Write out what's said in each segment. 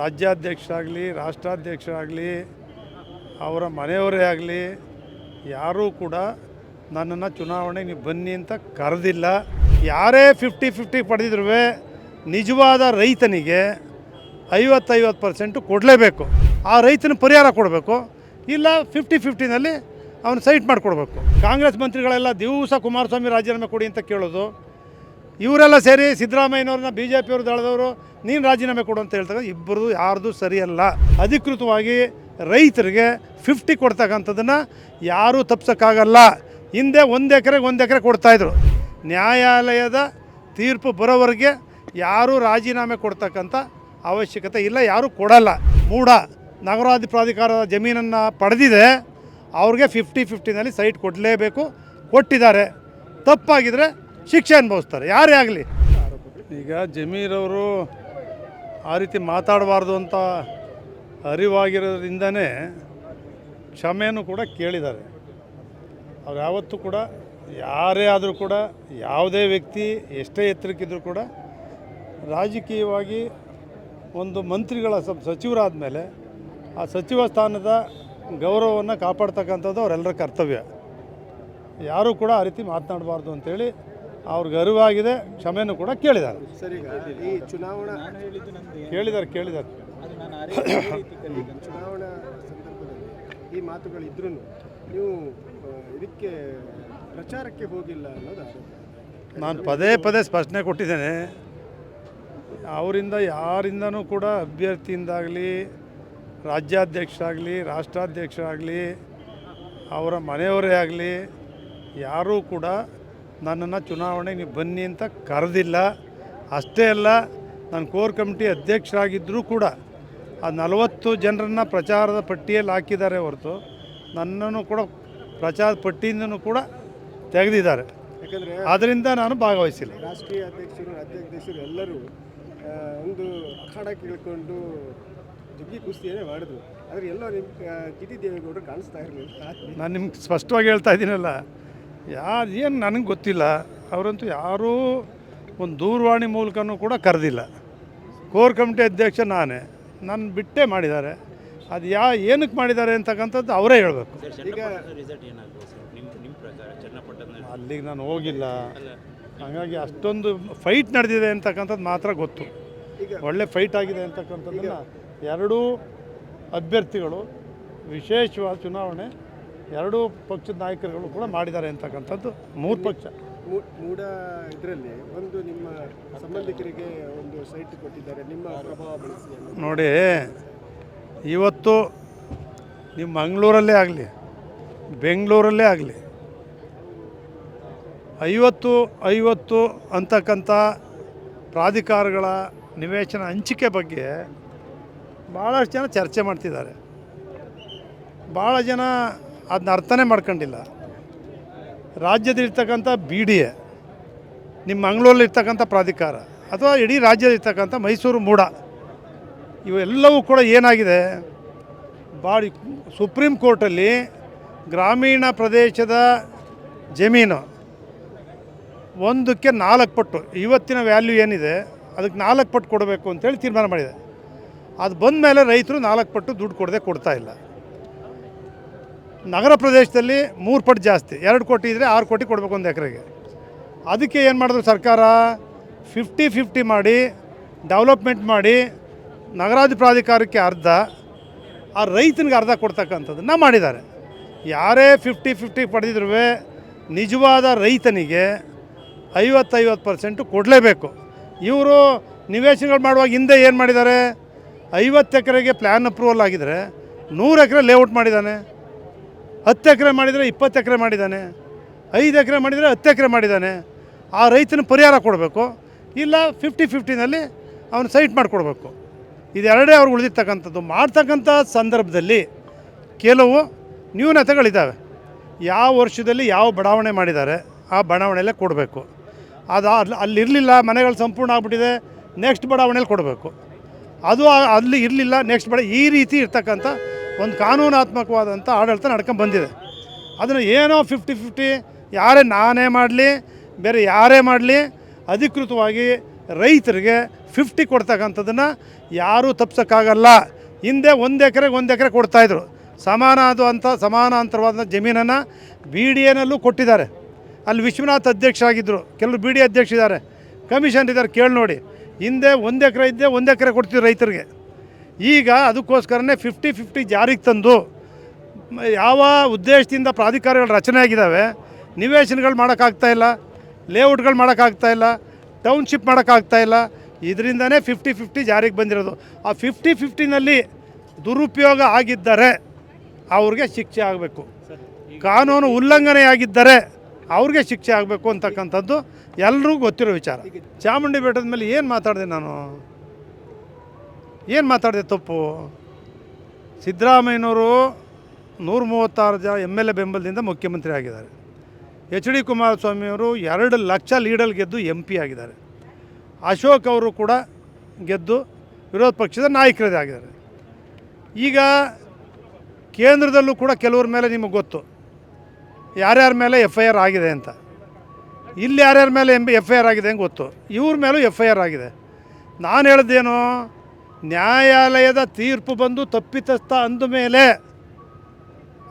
ರಾಜ್ಯಾಧ್ಯಕ್ಷರಾಗಲಿ, ರಾಷ್ಟ್ರಾಧ್ಯಕ್ಷರಾಗಲಿ, ಅವರ ಮನೆಯವರೇ ಆಗಲಿ, ಯಾರೂ ಕೂಡ ನನ್ನನ್ನು ಚುನಾವಣೆಗೆ ನೀವು ಬನ್ನಿ ಅಂತ ಕರೆದಿಲ್ಲ. ಯಾರೇ ಫಿಫ್ಟಿ ಫಿಫ್ಟಿ ಪಡೆದಿದ್ರು ನಿಜವಾದ ರೈತನಿಗೆ ಐವತ್ತೈವತ್ತು ಪರ್ಸೆಂಟು ಕೊಡಲೇಬೇಕು. ಆ ರೈತನ ಪರಿಹಾರ ಕೊಡಬೇಕು. ಇಲ್ಲ ಫಿಫ್ಟಿ ಫಿಫ್ಟಿನಲ್ಲಿ ಅವನು ಸೈಟ್ ಮಾಡಿಕೊಡ್ಬೇಕು. ಕಾಂಗ್ರೆಸ್ ಮಂತ್ರಿಗಳೆಲ್ಲ ದಿವಸ ಕುಮಾರಸ್ವಾಮಿ ರಾಜೀನಾಮೆ ಕೊಡಿ ಅಂತ ಕೇಳೋದು. ಇವರೆಲ್ಲ ಸೇರಿ ಸಿದ್ದರಾಮಯ್ಯನವ್ರನ್ನ ಬಿ ಜೆ ಪಿಯವ್ರು ದಳದವರು, ನೀನು ರಾಜೀನಾಮೆ ಕೊಡು ಅಂತ ಹೇಳ್ತಾರೆ ಇಬ್ಬರದು ಯಾರ್ದು ಸರಿಯಲ್ಲ. ಅಧಿಕೃತವಾಗಿ ರೈತರಿಗೆ ಫಿಫ್ಟಿ ಕೊಡ್ತಕ್ಕಂಥದ್ದನ್ನು ಯಾರೂ ತಪ್ಸೋಕ್ಕಾಗಲ್ಲ. ಹಿಂದೆ ಒಂದು ಎಕರೆಗೆ ಒಂದು ಎಕರೆ ಕೊಡ್ತಾಯಿದ್ರು ನ್ಯಾಯಾಲಯದ ತೀರ್ಪು ಬರೋವರೆಗೆ ಯಾರೂ ರಾಜೀನಾಮೆ ಕೊಡ್ತಕ್ಕಂಥ ಅವಶ್ಯಕತೆ ಇಲ್ಲ, ಯಾರೂ ಕೊಡಲ್ಲ. ಮೂಡ ನಗರಾಧಿ ಪ್ರಾಧಿಕಾರದ ಜಮೀನನ್ನು ಪಡೆದಿದೆ. ಅವ್ರಿಗೆ ಫಿಫ್ಟಿ ಫಿಫ್ಟಿನಲ್ಲಿ ಸೈಟ್ ಕೊಡಲೇಬೇಕು, ಕೊಟ್ಟಿದ್ದಾರೆ. ತಪ್ಪಾಗಿದ್ರೆ ಶಿಕ್ಷೆ ಅನುಭವಿಸ್ತಾರೆ. ಯಾರೇ ಆಗಲಿ. ಈಗ ಜಮೀರವರು ಆ ರೀತಿ ಮಾತಾಡಬಾರ್ದು ಅಂತ ಅರಿವಾಗಿರೋದ್ರಿಂದನೇ ಕ್ಷಮೆಯನ್ನು ಕೂಡ ಕೇಳಿದ್ದಾರೆ. ಅವ್ರು ಯಾವತ್ತೂ ಕೂಡ ಯಾರೇ ಆದರೂ ಕೂಡ ಯಾವುದೇ ವ್ಯಕ್ತಿ ಎಷ್ಟೇ ಎತ್ತರಕ್ಕಿದ್ರೂ ಕೂಡ ರಾಜಕೀಯವಾಗಿ ಒಂದು ಮಂತ್ರಿಗಳ ಸಚಿವರಾದ ಮೇಲೆ ಆ ಸಚಿವ ಸ್ಥಾನದ ಗೌರವವನ್ನು ಕಾಪಾಡ್ತಕ್ಕಂಥದ್ದು ಅವರೆಲ್ಲರ ಕರ್ತವ್ಯ. ಯಾರೂ ಕೂಡ ಆ ರೀತಿ ಮಾತನಾಡಬಾರ್ದು ಅಂತೇಳಿ ಅವ್ರಿಗೆ ಅರಿವಾಗಿದೆ ಕ್ಷಮೆನೂ ಕೂಡ ಕೇಳಿದ್ದಾರೆ. ಸರ್ ಈಗ ಈ ಚುನಾವಣಾ ಕೇಳಿದ್ದಾರೆ ಕೇಳಿದ್ದಾರೆ. ಚುನಾವಣಾ ಸಂದರ್ಭದಲ್ಲಿ ಈ ಮಾತುಗಳಿದ್ರೂ ನೀವು ಇದಕ್ಕೆ ಪ್ರಚಾರಕ್ಕೆ ಹೋಗಿಲ್ಲ ಅನ್ನೋದು ನಾನು ಪದೇ ಪದೇ ಸ್ಪಷ್ಟನೆ ಕೊಟ್ಟಿದ್ದೇನೆ. ಅವರಿಂದ ಯಾರಿಂದನೂ ಕೂಡ ಅಭ್ಯರ್ಥಿಯಿಂದಾಗಲಿ ರಾಜ್ಯಾಧ್ಯಕ್ಷರಾಗಲಿ ರಾಷ್ಟ್ರಾಧ್ಯಕ್ಷರಾಗಲಿ ಅವರ ಮನೆಯವರೇ ಆಗಲಿ ಯಾರೂ ಕೂಡ ನನ್ನನ್ನು ಚುನಾವಣೆಗೆ ನೀವು ಬನ್ನಿ ಅಂತ ಕರೆದಿಲ್ಲ. ಅಷ್ಟೇ ಅಲ್ಲ ನಾನು ಕೋರ್ ಕಮಿಟಿ ಅಧ್ಯಕ್ಷರಾಗಿದ್ದರೂ ಕೂಡ ಆ ನಲವತ್ತು ಜನರನ್ನು ಪ್ರಚಾರದ ಪಟ್ಟಿಯಲ್ಲಿ ಹಾಕಿದ್ದಾರೆ ಹೊರತು ನನ್ನನ್ನು ಕೂಡ ಪ್ರಚಾರದ ಪಟ್ಟಿಯಿಂದನೂ ಕೂಡ ತೆಗೆದಿದ್ದಾರೆ. ಯಾಕಂದ್ರೆ ಆದ್ದರಿಂದ ನಾನು ಭಾಗವಹಿಸಿಲ್ಲ. ರಾಷ್ಟ್ರೀಯ ಅಧ್ಯಕ್ಷರು ಅಧ್ಯಕ್ಷರು ಎಲ್ಲರೂ ಒಂದು ಅಖಾಡ ಕೇಳಿಕೊಂಡು ಜುಗ್ಗಿ ಕುಸ್ತಿಯನ್ನೇ ಮಾಡಿದ್ರು ಆದರೆ ಎಲ್ಲ ನಿಮ್ಮ ಜಿ ಟಿ ದೇವೇಗೌಡರು ಕಾಣಿಸ್ತಾ ಇರಲಿಲ್ಲ. ನಾನು ನಿಮ್ಗೆ ಸ್ಪಷ್ಟವಾಗಿ ಹೇಳ್ತಾ ಇದ್ದೀನಲ್ಲ ಯಾರು ಏನು ನನಗೆ ಗೊತ್ತಿಲ್ಲ. ಅವರಂತೂ ಯಾರೂ ಒಂದು ದೂರವಾಣಿ ಮೂಲಕನೂ ಕೂಡ ಕರೆದಿಲ್ಲ. ಕೋರ್ ಕಮಿಟಿ ಅಧ್ಯಕ್ಷ ನಾನೇ. ನನ್ನ ಬಿಟ್ಟೇ ಮಾಡಿದ್ದಾರೆ. ಅದು ಯಾ ಏನಕ್ಕೆ ಮಾಡಿದ್ದಾರೆ ಅಂತಕ್ಕಂಥದ್ದು ಅವರೇ ಹೇಳಬೇಕು. ಈಗ ರಿಸಲ್ಟ್ ಏನಾಗ್ಬೋದು ಸರ್? ನಿಮ್ಮ ನಿಮ್ಮ ಪ್ರಕಾರ ಚನ್ನಪಟ್ಟಣದಲ್ಲಿ ಅಲ್ಲಿಗೆ ನಾನು ಹೋಗಿಲ್ಲ. ಹಾಗಾಗಿ ಅಷ್ಟೊಂದು ಫೈಟ್ ನಡೆದಿದೆ ಅಂತಕ್ಕಂಥದ್ದು ಮಾತ್ರ ಗೊತ್ತು. ಈಗ ಒಳ್ಳೆ ಫೈಟ್ ಆಗಿದೆ ಅಂತಕ್ಕಂಥದ್ದನ್ನು ಎರಡೂ ಅಭ್ಯರ್ಥಿಗಳು ವಿಶೇಷವಾದ ಚುನಾವಣೆ ಎರಡೂ ಪಕ್ಷದ ನಾಯಕರುಗಳು ಕೂಡ ಮಾಡಿದ್ದಾರೆ ಅಂತಕ್ಕಂಥದ್ದು ಮೂರು ಪಕ್ಷ. ಮೂಡ ಇದರಲ್ಲಿ ಒಂದು ನಿಮ್ಮ ಸಂಬಂಧಿಕರಿಗೆ ಒಂದು ಸೈಟ್ ಕೊಟ್ಟಿದ್ದಾರೆ ನಿಮ್ಮ ಪ್ರಭಾವ ಬಳಸಿ ನೋಡಿ ಇವತ್ತು ನಿಮ್ಮ ಮಂಗಳೂರಲ್ಲೇ ಆಗಲಿ ಬೆಂಗಳೂರಲ್ಲೇ ಆಗಲಿ ಐವತ್ತು ಐವತ್ತು ಅಂತಕ್ಕಂಥ ಪ್ರಾಧಿಕಾರಗಳ ನಿವೇಶನ ಹಂಚಿಕೆ ಬಗ್ಗೆ ಭಾಳಷ್ಟು ಜನ ಚರ್ಚೆ ಮಾಡ್ತಿದ್ದಾರೆ. ಭಾಳ ಜನ ಅದನ್ನ ಅರ್ಥನೇ ಮಾಡ್ಕೊಂಡಿಲ್ಲ. ರಾಜ್ಯದಲ್ಲಿರ್ತಕ್ಕಂಥ ಬಿ ಡಿ ಎ ನಿಮ್ಮ ಮಂಗಳೂರಲ್ಲಿರ್ತಕ್ಕಂಥ ಪ್ರಾಧಿಕಾರ ಅಥವಾ ಇಡೀ ರಾಜ್ಯದಲ್ಲಿರ್ತಕ್ಕಂಥ ಮೈಸೂರು ಮೂಡ, ಇವೆಲ್ಲವೂ ಕೂಡ ಏನಾಗಿದೆ? ಬಾಡಿ ಸುಪ್ರೀಂ ಕೋರ್ಟಲ್ಲಿ ಗ್ರಾಮೀಣ ಪ್ರದೇಶದ ಜಮೀನು ಒಂದಕ್ಕೆ ನಾಲ್ಕು ಪಟ್ಟು, ಇವತ್ತಿನ ವ್ಯಾಲ್ಯೂ ಏನಿದೆ ಅದಕ್ಕೆ ನಾಲ್ಕು ಪಟ್ಟು ಕೊಡಬೇಕು ಅಂತೇಳಿ ತೀರ್ಮಾನ ಮಾಡಿದೆ. ಅದು ಬಂದ ಮೇಲೆ ರೈತರು ನಾಲ್ಕು ಪಟ್ಟು ದುಡ್ಡು ಕೊಡದೆ ಕೊಡ್ತಾ ಇಲ್ಲ. ನಗರ ಪ್ರದೇಶದಲ್ಲಿ ಮೂರು ಪಟ್ಟು ಜಾಸ್ತಿ, ಎರಡು ಕೋಟಿ ಇದ್ದರೆ ಆರು ಕೋಟಿ ಕೊಡಬೇಕು ಒಂದು ಎಕರೆಗೆ. ಅದಕ್ಕೆ ಏನು ಮಾಡಿದ್ರು ಸರ್ಕಾರ? ಫಿಫ್ಟಿ ಫಿಫ್ಟಿ ಮಾಡಿ ಡೆವಲಪ್ಮೆಂಟ್ ಮಾಡಿ ನಗರಾಧಿ ಪ್ರಾಧಿಕಾರಕ್ಕೆ ಅರ್ಧ, ಆ ರೈತನಿಗೆ ಅರ್ಧ ಕೊಡ್ತಕ್ಕಂಥದ್ದನ್ನು ಮಾಡಿದ್ದಾರೆ. ಯಾರೇ ಫಿಫ್ಟಿ ಫಿಫ್ಟಿ ಪಡೆದಿದ್ರು ನಿಜವಾದ ರೈತನಿಗೆ ಐವತ್ತೈವತ್ತು ಪರ್ಸೆಂಟು ಕೊಡಲೇಬೇಕು. ಇವರು ನಿವೇಶನಗಳು ಮಾಡುವಾಗ ಹಿಂದೆ ಏನು ಮಾಡಿದ್ದಾರೆ? ಐವತ್ತು ಎಕರೆಗೆ ಪ್ಲ್ಯಾನ್ ಅಪ್ರೂವಲ್ ಆಗಿದರೆ ನೂರು ಎಕರೆ ಲೇಔಟ್ ಮಾಡಿದ್ದಾನೆ. ಹತ್ತು ಎಕರೆ ಮಾಡಿದರೆ ಇಪ್ಪತ್ತು ಎಕರೆ ಮಾಡಿದ್ದಾನೆ, ಐದು ಎಕರೆ ಮಾಡಿದರೆ ಹತ್ತು ಎಕರೆ ಮಾಡಿದ್ದಾನೆ. ಆ ರೈತನ ಪರಿಹಾರ ಕೊಡಬೇಕು, ಇಲ್ಲ ಫಿಫ್ಟಿ ಫಿಫ್ಟಿನಲ್ಲಿ ಅವನು ಸೈಟ್ ಮಾಡಿಕೊಡ್ಬೇಕು. ಇದೆರಡೇ ಅವ್ರು ಉಳಿದಿರ್ತಕ್ಕಂಥದ್ದು. ಮಾಡ್ತಕ್ಕಂಥ ಸಂದರ್ಭದಲ್ಲಿ ಕೆಲವು ನ್ಯೂನತೆಗಳಿದ್ದಾವೆ. ಯಾವ ವರ್ಷದಲ್ಲಿ ಯಾವ ಬಡಾವಣೆ ಮಾಡಿದ್ದಾರೆ, ಆ ಬಡಾವಣೆಯಲ್ಲೇ ಕೊಡಬೇಕು. ಅದು ಅಲ್ಲಿ ಅಲ್ಲಿರಲಿಲ್ಲ ಮನೆಗಳು ಸಂಪೂರ್ಣ ಆಗ್ಬಿಟ್ಟಿದೆ ನೆಕ್ಸ್ಟ್ ಬಡಾವಣೆಯಲ್ಲಿ ಕೊಡಬೇಕು. ಅದು ಅಲ್ಲಿ ಇರಲಿಲ್ಲ ನೆಕ್ಸ್ಟ್ ಬಡ ಈ ರೀತಿ ಇರ್ತಕ್ಕಂಥ ಒಂದು ಕಾನೂನಾತ್ಮಕವಾದಂಥ ಆಡಳಿತ ನಡ್ಕೊಂಡು ಬಂದಿದೆ. ಅದನ್ನು ಏನೋ ಫಿಫ್ಟಿ ಫಿಫ್ಟಿ ಯಾರೇ ನಾನೇ ಮಾಡಲಿ, ಬೇರೆ ಯಾರೇ ಮಾಡಲಿ, ಅಧಿಕೃತವಾಗಿ ರೈತರಿಗೆ ಫಿಫ್ಟಿ ಕೊಡ್ತಕ್ಕಂಥದ್ದನ್ನು ಯಾರೂ ತಪ್ಸೋಕ್ಕಾಗಲ್ಲ. ಹಿಂದೆ ಒಂದು ಎಕರೆಗೆ ಒಂದು ಎಕರೆ ಕೊಡ್ತಾಯಿದ್ರು ಸಮಾನ ಅಂತ ಸಮಾನಾಂತರವಾದ ಜಮೀನನ್ನು ಬಿ ಡಿ ಎನಲ್ಲೂ ಕೊಟ್ಟಿದ್ದಾರೆ. ಅಲ್ಲಿ ವಿಶ್ವನಾಥ್ ಅಧ್ಯಕ್ಷರಾಗಿದ್ದರು ಕೆಲವರು ಬಿ ಡಿ ಅಧ್ಯಕ್ಷ ಇದ್ದಾರೆ ಕಮಿಷನ್ ಇದ್ದಾರೆ ಕೇಳಿ ನೋಡಿ. ಹಿಂದೆ ಒಂದು ಎಕರೆ ಇದ್ದೆ ಒಂದು ಎಕರೆ ಕೊಡ್ತಿದ್ರು ರೈತರಿಗೆ. ಈಗ ಅದಕ್ಕೋಸ್ಕರನೇ ಫಿಫ್ಟಿ ಫಿಫ್ಟಿ ಜಾರಿಗೆ ತಂದು ಯಾವ ಉದ್ದೇಶದಿಂದ ಪ್ರಾಧಿಕಾರಗಳು ರಚನೆ ಆಗಿದ್ದಾವೆ, ನಿವೇಶನಗಳು ಮಾಡೋಕ್ಕಾಗ್ತಾಯಿಲ್ಲ ಲೇಔಟ್ಗಳು ಮಾಡೋಕ್ಕಾಗ್ತಾಯಿಲ್ಲ ಟೌನ್ಶಿಪ್ ಮಾಡೋಕ್ಕಾಗ್ತಾಯಿಲ್ಲ ಇದರಿಂದನೇ ಫಿಫ್ಟಿ ಫಿಫ್ಟಿ ಜಾರಿಗೆ ಬಂದಿರೋದು. ಆ ಫಿಫ್ಟಿ ಫಿಫ್ಟಿನಲ್ಲಿ ದುರುಪಯೋಗ ಆಗಿದ್ದರೆ ಅವ್ರಿಗೆ ಶಿಕ್ಷೆ ಆಗಬೇಕು. ಕಾನೂನು ಉಲ್ಲಂಘನೆ ಆಗಿದ್ದರೆ ಅವ್ರಿಗೆ ಶಿಕ್ಷೆ ಆಗಬೇಕು ಅಂತಕ್ಕಂಥದ್ದು ಎಲ್ಲರಿಗೂ ಗೊತ್ತಿರೋ ವಿಚಾರ. ಚಾಮುಂಡಿ ಬೆಟ್ಟದ ಮೇಲೆ ಏನು ಮಾತಾಡಿದೆ ನಾನು? ಏನು ಮಾತಾಡಿದೆ ತಪ್ಪು? ಸಿದ್ದರಾಮಯ್ಯನವರು ನೂರ ಮೂವತ್ತಾರು ಜ ಎಂ ಎಲ್ ಎ ಬೆಂಬಲದಿಂದ ಮುಖ್ಯಮಂತ್ರಿ ಆಗಿದ್ದಾರೆ. ಎಚ್ ಡಿ ಕುಮಾರಸ್ವಾಮಿಯವರು ಎರಡು ಲಕ್ಷ ಲೀಡಲ್ ಗೆದ್ದು ಎಂ ಪಿ ಆಗಿದ್ದಾರೆ. ಅಶೋಕ್ ಅವರು ಕೂಡ ಗೆದ್ದು ವಿರೋಧ ಪಕ್ಷದ ನಾಯಕರದೇ ಆಗಿದ್ದಾರೆ. ಈಗ ಕೇಂದ್ರದಲ್ಲೂ ಕೂಡ ಕೆಲವ್ರ ಮೇಲೆ ನಿಮಗೆ ಗೊತ್ತು. ಯಾರ್ಯಾರ ಮೇಲೆ ಎಫ್ ಐ ಆರ್ ಆಗಿದೆ ಅಂತ. ಇಲ್ಲಿ ಯಾರ್ಯಾರ ಮೇಲೆ ಎಂ ಎಫ್ ಐ ಆರ್ ಆಗಿದೆ ಅಂತ ಗೊತ್ತು. ಇವ್ರ ಮೇಲೂ ಎಫ್ ಐ ಆರ್ ಆಗಿದೆ. ನಾನು ಹೇಳ್ದೇನು ನ್ಯಾಯಾಲಯದ ತೀರ್ಪು ಬಂದು ತಪ್ಪಿತಸ್ಥ ಅಂದ ಮೇಲೆ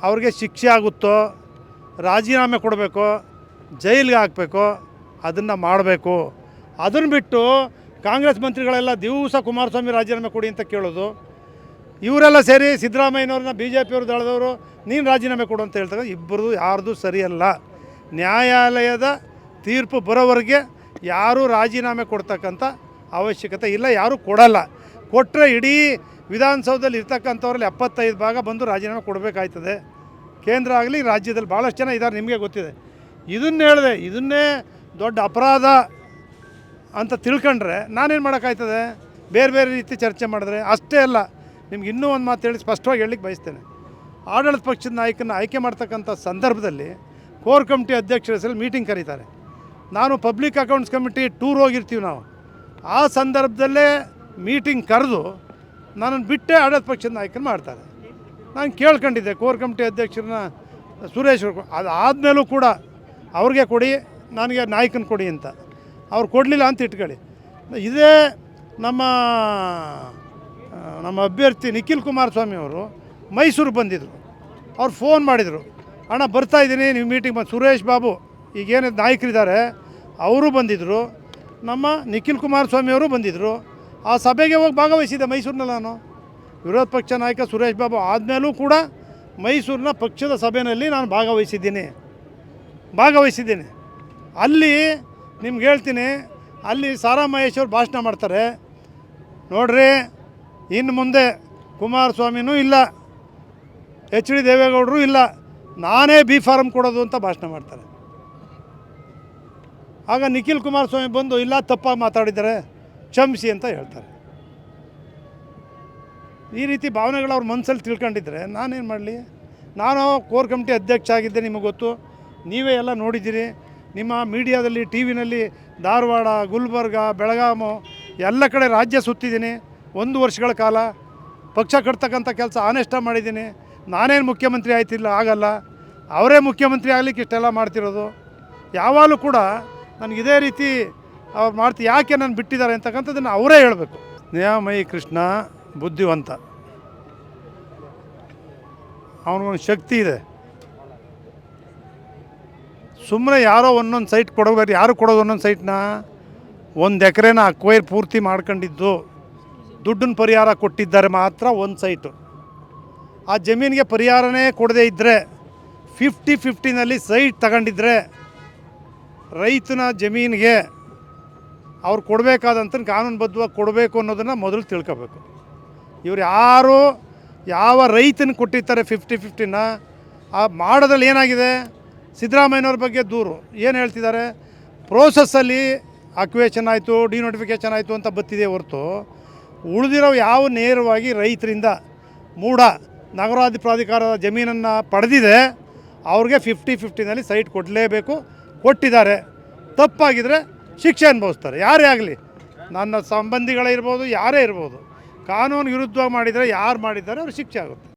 ಅವ್ರಿಗೆ ಶಿಕ್ಷೆ ಆಗುತ್ತೋ, ರಾಜೀನಾಮೆ ಕೊಡಬೇಕು, ಜೈಲಿಗೆ ಹಾಕಬೇಕೋ, ಅದನ್ನು ಮಾಡಬೇಕು. ಅದನ್ನು ಬಿಟ್ಟು ಕಾಂಗ್ರೆಸ್ ಮಂತ್ರಿಗಳೆಲ್ಲ ದಿವಸ ಕುಮಾರಸ್ವಾಮಿ ರಾಜೀನಾಮೆ ಕೊಡಿ ಅಂತ ಕೇಳೋದು. ಇವರೆಲ್ಲ ಸೇರಿ ಸಿದ್ದರಾಮಯ್ಯನವ್ರನ್ನ ಬಿ ಜೆ ಪಿಯವ್ರು ದಳದವರು ನೀನು ರಾಜೀನಾಮೆ ಕೊಡು ಅಂತ ಹೇಳ್ತಾರೆ ಇಬ್ಬರದು ಯಾರ್ದು ಸರಿಯಲ್ಲ. ನ್ಯಾಯಾಲಯದ ತೀರ್ಪು ಬರೋವರೆಗೆ ಯಾರೂ ರಾಜೀನಾಮೆ ಕೊಡ್ತಕ್ಕಂಥ ಅವಶ್ಯಕತೆ ಇಲ್ಲ, ಯಾರೂ ಕೊಡಲ್ಲ. ಕೊಟ್ಟರೆ ಇಡೀ ವಿಧಾನಸೌಧದಲ್ಲಿ ಇರ್ತಕ್ಕಂಥವ್ರಲ್ಲಿ ಎಪ್ಪತ್ತೈದು ಭಾಗ ಬಂದು ರಾಜೀನಾಮೆ ಕೊಡಬೇಕಾಯ್ತದೆ. ಕೇಂದ್ರ ಆಗಲಿ, ರಾಜ್ಯದಲ್ಲಿ ಭಾಳಷ್ಟು ಜನ ಇದ್ದಾರೆ ನಿಮಗೆ ಗೊತ್ತಿದೆ. ಇದನ್ನ ಹೇಳಿದೆ, ಇದನ್ನೇ ದೊಡ್ಡ ಅಪರಾಧ ಅಂತ ತಿಳ್ಕೊಂಡ್ರೆ ನಾನೇನು ಮಾಡೋಕ್ಕಾಯ್ತದೆ? ಬೇರೆ ಬೇರೆ ರೀತಿ ಚರ್ಚೆ ಮಾಡಿದ್ರೆ, ಅಷ್ಟೇ ಅಲ್ಲ, ನಿಮ್ಗೆ ಇನ್ನೂ ಒಂದು ಮಾತು ಹೇಳಿ ಸ್ಪಷ್ಟವಾಗಿ ಹೇಳಲಿಕ್ಕೆ ಬಯಸ್ತೇನೆ. ಆಡಳಿತ ಪಕ್ಷದ ನಾಯಕನ ಆಯ್ಕೆ ಮಾಡ್ತಕ್ಕಂಥ ಸಂದರ್ಭದಲ್ಲಿ ಕೋರ್ ಕಮಿಟಿ ಅಧ್ಯಕ್ಷರ ಹೆಸರಲ್ಲಿ ಮೀಟಿಂಗ್ ಕರೀತಾರೆ. ನಾನು ಪಬ್ಲಿಕ್ ಅಕೌಂಟ್ಸ್ ಕಮಿಟಿ ಟೂರ್ ಹೋಗಿರ್ತೀವಿ ನಾವು. ಆ ಸಂದರ್ಭದಲ್ಲೇ ಮೀಟಿಂಗ್ ಕರೆದು ನನ್ನನ್ನು ಬಿಟ್ಟೇ ಆಡಳಿತ ಪಕ್ಷದ ನಾಯಕನ ಮಾಡ್ತಾರೆ. ನಾನು ಕೇಳ್ಕೊಂಡಿದ್ದೆ, ಕೋರ್ ಕಮಿಟಿ ಅಧ್ಯಕ್ಷರನ್ನ ಸುರೇಶ್ ಅದು ಆದಮೇಲೂ ಕೂಡ ಅವ್ರಿಗೆ ಕೊಡಿ, ನನಗೆ ನಾಯಕನ ಕೊಡಿ ಅಂತ. ಅವ್ರು ಕೊಡಲಿಲ್ಲ ಅಂತ ಇಟ್ಕೊಳ್ಳಿ. ಇದೇ ನಮ್ಮ ನಮ್ಮ ಅಭ್ಯರ್ಥಿ ನಿಖಿಲ್ ಕುಮಾರಸ್ವಾಮಿ ಅವರು ಮೈಸೂರು ಬಂದಿದ್ದರು ಅವ್ರು ಫೋನ್ ಮಾಡಿದರು, ಅಣ್ಣ, ಬರ್ತಾ ಇದ್ದೀನಿ, ನೀವು ಮೀಟಿಂಗ್ ಬಂದು ಸುರೇಶ್ ಬಾಬು, ಈಗೇನು ನಾಯಕರಿದ್ದಾರೆ, ಅವರು ಬಂದಿದ್ದರು ನಮ್ಮ ನಿಖಿಲ್ ಕುಮಾರಸ್ವಾಮಿ ಅವರು ಬಂದಿದ್ದರು ಆ ಸಭೆಗೆ ಹೋಗಿ ಭಾಗವಹಿಸಿದ್ದೆ ಮೈಸೂರಿನಲ್ಲಿ ನಾನು. ವಿರೋಧ ಪಕ್ಷ ನಾಯಕ ಸುರೇಶ್ ಬಾಬು ಆದಮೇಲೂ ಕೂಡ ಮೈಸೂರಿನ ಪಕ್ಷದ ಸಭೆಯಲ್ಲಿ ನಾನು ಭಾಗವಹಿಸಿದ್ದೀನಿ. ಭಾಗವಹಿಸಿದ್ದೀನಿ. ಅಲ್ಲಿ ನಿಮ್ಗೆ ಹೇಳ್ತೀನಿ, ಅಲ್ಲಿ ಸಾರಾ ಮಹೇಶ್ ಭಾಷಣ ಮಾಡ್ತಾರೆ. ನೋಡ್ರಿ, ಇನ್ನು ಮುಂದೆ ಕುಮಾರಸ್ವಾಮಿನೂ ಇಲ್ಲ, ಎಚ್ ಡಿ ದೇವೇಗೌಡರು ಇಲ್ಲ, ನಾನೇ ಬಿ ಫಾರಮ್ ಕೊಡೋದು ಅಂತ ಭಾಷಣ ಮಾಡ್ತಾರೆ. ಆಗ ನಿಖಿಲ್ ಕುಮಾರಸ್ವಾಮಿ ಬಂದು ಇಲ್ಲ, ತಪ್ಪಾಗಿ ಮಾತಾಡಿದ್ದಾರೆ. ಕ್ಷಮಿಸಿ ಅಂತ ಹೇಳ್ತಾರೆ. ಈ ರೀತಿ ಭಾವನೆಗಳು ಅವ್ರ ಮನಸ್ಸಲ್ಲಿ ತಿಳ್ಕೊಂಡಿದ್ರೆ ನಾನೇನು ಮಾಡಲಿ? ನಾನು ಕೋರ್ ಕಮಿಟಿ ಅಧ್ಯಕ್ಷ ಆಗಿದ್ದೆ, ನಿಮಗೆ ಗೊತ್ತು. ನೀವೇ ಎಲ್ಲ ನೋಡಿದ್ದೀರಿ. ನಿಮ್ಮ ಮೀಡಿಯಾದಲ್ಲಿ ಟಿ ವಿನಲ್ಲಿ ಧಾರವಾಡ, ಗುಲ್ಬರ್ಗ, ಬೆಳಗಾಮು ಎಲ್ಲ ಕಡೆ ರಾಜ್ಯ ಸುತ್ತಿದ್ದೀನಿ. ಒಂದು ವರ್ಷಗಳ ಕಾಲ ಪಕ್ಷ ಕಟ್ತಕ್ಕಂಥ ಕೆಲಸ ಆನೆಷ್ಟ ಮಾಡಿದ್ದೀನಿ. ನಾನೇನು ಮುಖ್ಯಮಂತ್ರಿ ಆಯ್ತಿಲ್ಲ, ಆಗಲ್ಲ. ಅವರೇ ಮುಖ್ಯಮಂತ್ರಿ ಆಗಲಿಕ್ಕೆ ಇಷ್ಟೆಲ್ಲ ಮಾಡ್ತಿರೋದು. ಯಾವಾಗಲೂ ಕೂಡ ನನಗೆ ಇದೇ ರೀತಿ ಅವ್ರು ಮಾಡ್ತಿ, ಯಾಕೆ ನಾನು ಬಿಟ್ಟಿದ್ದಾರೆ ಅಂತಕ್ಕಂಥದ್ದನ್ನು ಅವರೇ ಹೇಳಬೇಕು. ನಿಯಾಮಯಿ ಕೃಷ್ಣ ಬುದ್ಧಿವಂತ. ಅವನಿಗೊಂದು ಶಕ್ತಿ ಇದೆ. ಸುಮ್ಮನೆ ಯಾರೋ ಒಂದೊಂದು ಸೈಟ್ ಕೊಡೋದು ಯಾರು ಕೊಡೋದು ಒಂದೊಂದು ಸೈಟ್ನ ಒಂದು ಎಕರೆನ ಅಕ್ವೈರ್ ಪೂರ್ತಿ ಮಾಡ್ಕೊಂಡಿದ್ದು ದುಡ್ಡನ್ನ ಪರಿಹಾರ ಕೊಟ್ಟಿದ್ದಾರೆ ಮಾತ್ರ ಒಂದು ಸೈಟು ಆ ಜಮೀನಿಗೆ ಪರಿಹಾರನೇ ಕೊಡದೇ ಇದ್ದರೆ ಫಿಫ್ಟಿ ಫಿಫ್ಟಿನಲ್ಲಿ ಸೈಟ್ ತಗೊಂಡಿದ್ರೆ, ರೈತನ ಜಮೀನಿಗೆ ಅವ್ರು ಕೊಡಬೇಕಾದಂಥ ಕಾನೂನುಬದ್ಧವಾಗಿ ಕೊಡಬೇಕು ಅನ್ನೋದನ್ನು ಮೊದಲು ತಿಳ್ಕೊಬೇಕು. ಇವ್ರು ಯಾರು ಯಾವ ರೈತನ ಕೊಟ್ಟಿರ್ತಾರೆ ಫಿಫ್ಟಿ ಫಿಫ್ಟಿನ ಆ ಮಾಡೋದ್ರಲ್ಲಿ ಏನಾಗಿದೆ? ಸಿದ್ದರಾಮಯ್ಯನವ್ರ ಬಗ್ಗೆ ದೂರು. ಏನು ಹೇಳ್ತಿದ್ದಾರೆ? ಪ್ರೋಸೆಸ್ಸಲ್ಲಿ ಅಕ್ವೇಷನ್ ಆಯಿತು ಡಿನೋಟಿಫಿಕೇಷನ್ ಆಯಿತು ಅಂತ ಬತ್ತಿದೆ ಹೊರತು ಉಳಿದಿರೋ ಯಾವ ನೇರವಾಗಿ ರೈತರಿಂದ ಮೂಡ ನಗರಾಧಿ ಪ್ರಾಧಿಕಾರದ ಜಮೀನನ್ನು ಪಡೆದಿದೆ, ಅವ್ರಿಗೆ ಫಿಫ್ಟಿ ಫಿಫ್ಟಿನಲ್ಲಿ ಸೈಟ್ ಕೊಡಲೇಬೇಕು, ಕೊಟ್ಟಿದ್ದಾರೆ. ತಪ್ಪಾಗಿದ್ದರೆ ಶಿಕ್ಷೆ ಅನುಭವಿಸ್ತಾರೆ. ಯಾರೇ ಆಗಲಿ. ನನ್ನ ಸಂಬಂಧಿಗಳೇ ಇರ್ಬೋದು, ಯಾರೇ ಇರ್ಬೋದು. ಕಾನೂನು ವಿರುದ್ಧವಾಗಿ ಮಾಡಿದರೆ ಯಾರು ಮಾಡಿದ್ದಾರೆ, ಅವ್ರಿಗೆ ಶಿಕ್ಷೆ ಆಗುತ್ತೆ.